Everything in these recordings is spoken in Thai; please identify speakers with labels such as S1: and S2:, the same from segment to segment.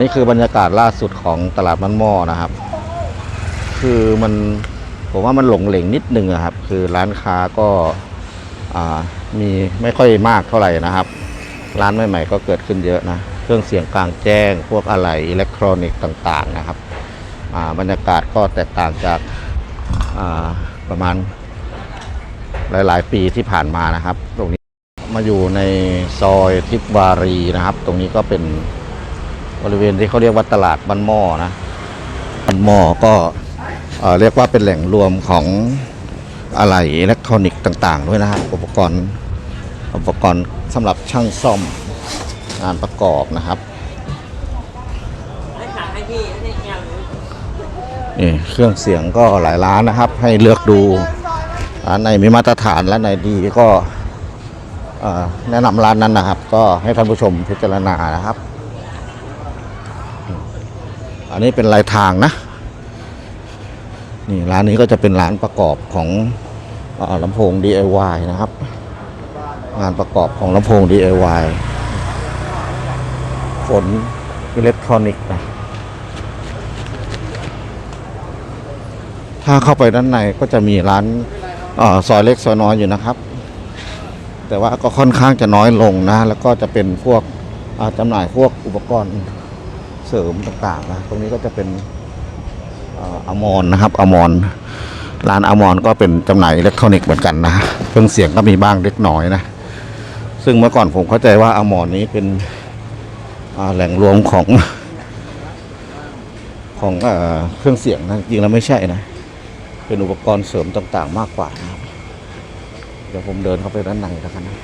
S1: นี่คือบรรยากาศล่าสุดของตลาดมันหม้อนะครับ คือมันผมว่ามันหลงเหลงนิดนึงอะครับ คือร้านค้าก็มีไม่ค่อยมากเท่าไหร่นะครับ ร้านใหม่ๆก็เกิดขึ้นเยอะนะ เครื่องเสียงกลางแจ้ง พวกอะไหล่อิเล็กทรอนิกส์ต่าง ๆ นะครับบรรยากาศก็แตกต่างจากาประมาณหลาย ๆ ปีที่ผ่านมานะครับ ตรงนี้มาอยู่ในซอยทิพวารีนะครับ ตรงนี้ก็เป็น บริเวณที่เขาเรียกว่าตลาดบ้านหม้อนะบ้านหม้อก็เอเรียกว่าเป็นแหล่งรวมของอะไหล่อิเล็กทรอนิกส์ต่าง ๆ ด้วยนะครับอุปกรณ์อุปกรณ์สำหรับช่างซ่อมงานประกอบนะครับนี่เครื่องเสียงก็หลายร้านนะครับ ให้เลือกดูร้านไหนมีมาตรฐานร้านไหนดีก็แนะนำร้านนั้นนะครับ ก็ให้ท่านผู้ชมพิจารณานะครับ อันนี้เป็นลายทางนะ นี่ร้านนี้ก็จะเป็นร้านประกอบของออลำโพง DIY นะครับ งานประกอบของลำโพง DIY ฝนอิเล็กทรอนิกส์นะถ้าเข้าไปด้านในก็จะมีร้านอซอยเล็กซอยน้อยอยู่นะครับ แต่ว่าก็ค่อนข้างจะน้อยลงนะ แล้วก็จะเป็นพวกจำหน่ายพวกอุปกรณ์ เสริมต่างๆนะตรงนี้ก็จะเป็นอ่ออมรนะครับอมรร้านอมรก็เป็นจำหน่ายอิเล็กทรอนิกส์เหมือนกันนะเครื่องเสียงก็มีบ้างเล็กน้อยนะซึ่งเมื่อก่อนผมเข้าใจว่าอมรนี้เป็นแหล่งรวมของของเครื่องเสียงนะจริงแล้วไม่ใช่นะ เป็นอุปกรณ์เสริมต่างๆ มากกว่านะครับเดี๋ยวผมเดินเข้าไปด้านในแล้วกันนะ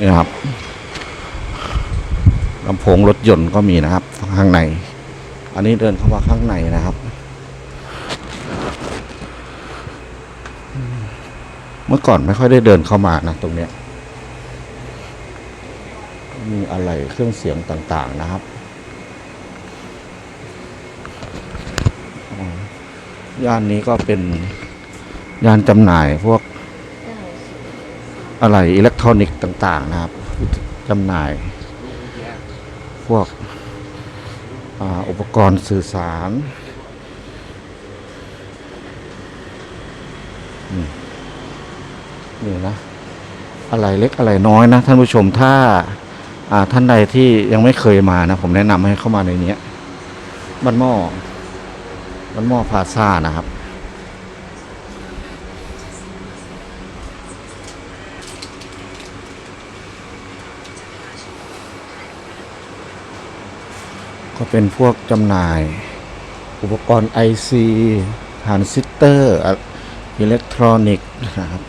S1: นี่ครับ ลำโพงรถยนต์ก็มีนะครับ ข้างใน อันนี้เดินเข้ามาข้างในนะครับ เมื่อก่อนไม่ค่อยได้เดินเข้ามานะตรงเนี้ยมีอะไรเครื่องเสียงต่างๆนะครับ ย่านนี้ก็เป็นย่านจำหน่ายพวกอะไรอิเล็กทรอนิกส์ต่าง ๆ นะครับจำหน่าย วกออุปกรณ์สื่อสารนี่นะ อะไรเล็กอะไรน้อยนะ ท่านผู้ชมถ้าอ่าท่านใดที่ยังไม่เคยมานะ ผมแนะนำให้เข้ามาในนี้บ้านหม้อมันหม้อพาซ่านะครับ ก็เป็นพวกจำหน่าย อุปกรณ์ IC ทรานซิสเตอร์อิเล็กทรอนิกส์นะครับ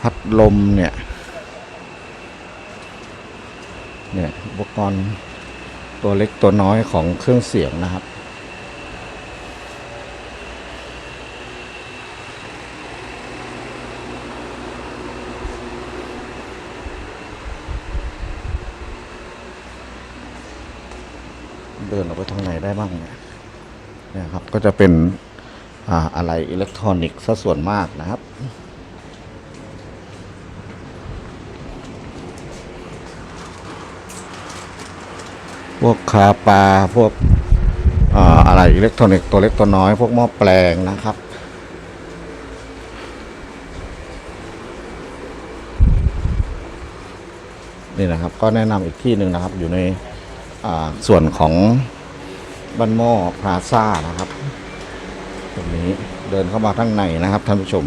S1: พัดลมเนี่ยเนี่ยอุปกรณ์ตัวเล็กตัวน้อยของเครื่องเสียงนะครับ เดินออกไปทางไหนได้บ้างเนี่ยนี่ยครับก็จะเป็นอ่าอะไรอิเล็กทรอนิกส์ซะส่วนมากนะครับพวกคาปลาพวกอ่าอะไรอิเล็กทรอนิกส์ตัวเล็กตัวน้อย พวกหม้อแปลงนะครับ นี่นะครับก็แนะนำอีกที่หนึ่งนะครับอยู่ใน ส่วนของบ้านหม้อพลาซ่านะครับ ตรงนี้เดินเข้ามาข้างในนะครับท่านผู้ชม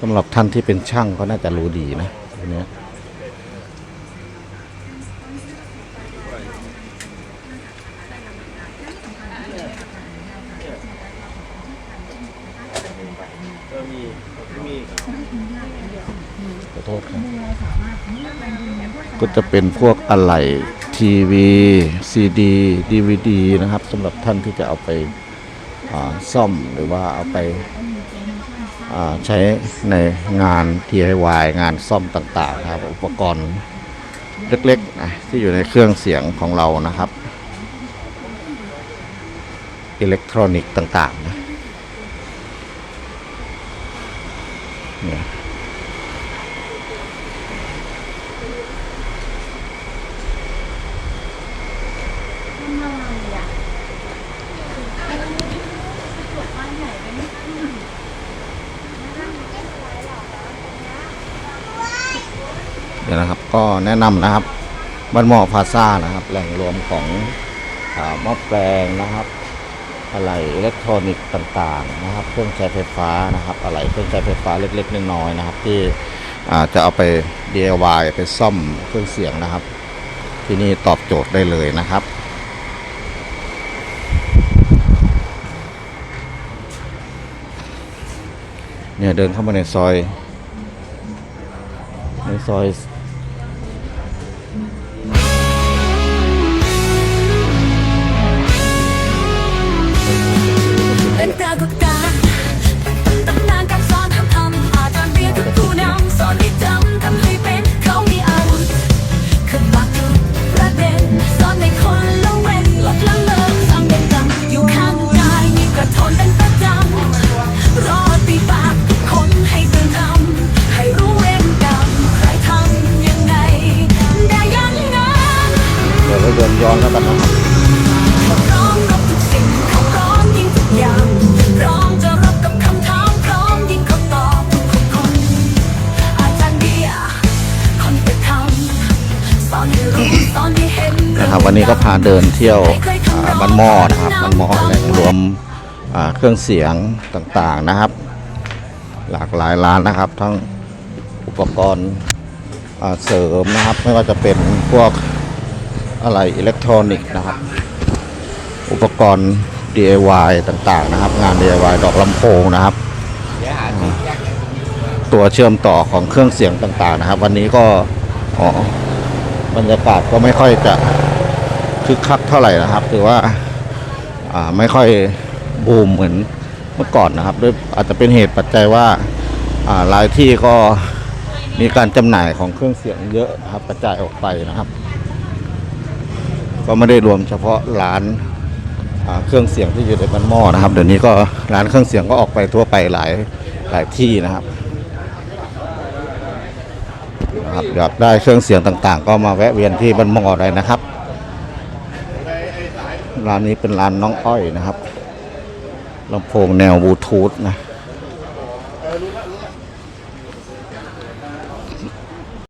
S1: สำหรับท่านที่เป็นช่างก็น่าจะรู้ดีนะทีนี้ ษครับก็จะเป็นพวกอะไหล่ทีวีซีดีดีวีดีนะครับสำหรับท่านที่จะเอาไปาซ่อมหรือว่าเอาไปาใช้ในงาน DIY งานซ่อมต่างๆนะครับ อุปกรณ์เล็กๆนะที่อยู่ในเครื่องเสียงของเรานะครับ อิเล็กทรอนิกส์ต่างๆนะเนี่ย เดี๋ยวนะครับ ก็แนะนำนะครับบ้านหม้อพาซ่านะครับ แหล่งรวมของอาหม้อแปลงนะครับอะไรอิเล็กทรอนิกส์ต่างๆนะครับ เครื่องใช้ไฟฟ้านะครับอะไรเครื่องใช้ไฟฟ้าเล็กๆน้อยๆนะครับ ที่จะเอาไป DIY ไปซ่อมเครื่องเสียงนะครับ ที่นี่ตอบโจทย์ได้เลยนะครับเนี่ยเดินเข้ามาในซอย ในซอย
S2: ทำสอนให้อนให้เห็นนะ
S1: ครับวันนี้ก็พาเดินเที่ยวบ้านหม้อนะครับบ้านหม้อแหล่งรวมเครื่องเสียงต่างๆนะครับ หลากหลายร้านนะครับ ทั้งอุปกรณ์เสริมนะครับ ไม่ว่าจะเป็นพวก อะไรอิเล็กทรอนิกส์นะครับ อุปกรณ์ DIY ต่างๆนะครับ งาน DIY ดอกลำโพงนะครับ ตัวเชื่อมต่อของเครื่องเสียงต่างๆนะครับ วันนี้ก็อ๋อบรรยากาศก็ไม่ค่อยจะคึกคักเท่าไหร่นะครับถือว่าไม่ค่อยบูมเหมือนเมื่อก่อนนะครับด้วยอาจจะเป็นเหตุปัจจัยว่าอ่าหลายที่ก็มีการจำหน่ายของเครื่องเสียงเยอะนะครับกระจายออกไปนะครับ ก็ไม่ได้รวมเฉพาะร้านเครื่องเสียงที่อยู่ในบ้านหม้อนะครับ เดี๋ยวนี้ก็ร้านเครื่องเสียงก็ออกไปทั่วไปหลายหลายที่นะครับนะครับอยากได้เครื่องเสียงต่างๆ ก็มาแวะเวียนที่บ้านหม้อได้นะครับ ร้านนี้เป็นร้านน้องอ้อยนะครับลำโพงแนวบลูทูธนะ